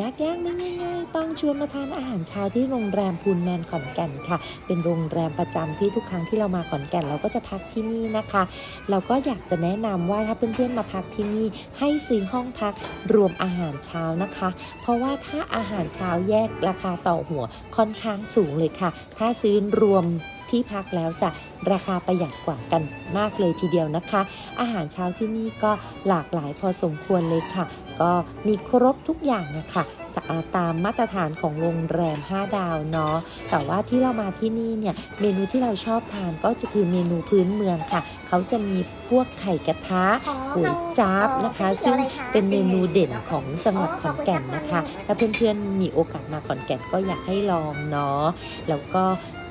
ยากยากไม่ง่ายๆ ต้องชวนมาทานอาหารเช้าที่โรงแรมพูนแมนขอนแก่นค่ะ เป็นโรงแรมประจำที่ทุกครั้งที่เรามาขอนแก่นเราก็จะพักที่นี่นะคะ เราก็อยากจะแนะนำว่าถ้าเพื่อนๆมาพักที่นี่ให้ซื้อห้องพักรวมอาหารเช้านะคะ เพราะว่าถ้าอาหารเช้าแยกราคาต่อหัวค่อนข้างสูงเลยค่ะ ถ้าซื้อรวม ที่พักแล้วจะราคาประหยัดกว่ากันมากเลยทีเดียวนะคะ อาหารเช้าที่นี่ก็หลากหลายพอสมควรเลยค่ะ ก็มีครบทุกอย่างนะคะอ่าตามมาตรฐานของโรงแรม 5 ดาวเนาะ แต่ว่าที่เรามาที่นี่เนี่ย เมนูที่เราชอบทานก็จะคือเมนูพื้นเมืองค่ะ เขาจะมีพวกไข่กระทะก๋วยจั๊บนะคะ ซึ่งเป็นเมนูเด่นของจังหวัดขอนแก่นนะคะ ถ้าเพื่อนๆมีโอกาสมาขอนแก่นก็อยากให้ลองเนาะ แล้วก็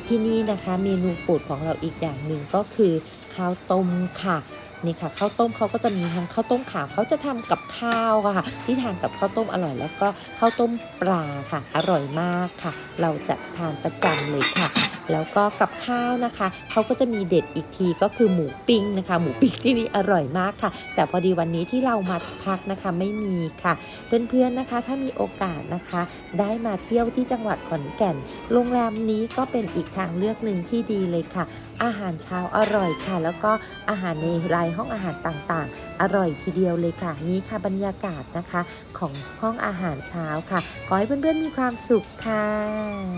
ที่นี่นะคะเมนูโปรดของเราอีกอย่างหนึ่งก็คือข้าวต้มค่ะนี่ค่ะข้าวต้มเขาก็จะมีทั้งข้าวต้มขาวเขาจะทำกับข้าวค่ะ ที่ทานกับข้าวต้มอร่อย แล้วก็ข้าวต้มปลาค่ะ อร่อยมากค่ะ เราจะทานประจำเลยค่ะ แล้วก็กับข้าวนะคะเขาก็จะมีเด็ดอีกทีก็คือหมูปิ้งนะคะ หมูปิ้งที่นี่อร่อยมากค่ะ แต่พอดีวันนี้ที่เรามาพักนะคะไม่มีค่ะ เพื่อนๆนะคะถ้ามีโอกาสนะคะ ได้มาเที่ยวที่จังหวัดขอนแก่น โรงแรมนี้ก็เป็นอีกทางเลือกหนึ่งที่ดีเลยค่ะ อาหารเช้าอร่อยค่ะ แล้วก็อาหารในรายห้องอาหารต่างๆ อร่อยทีเดียวเลยค่ะนี่ค่ะบรรยากาศนะคะ ของห้องอาหารเช้าค่ะขอให้เพื่อนๆมีความสุขค่ะ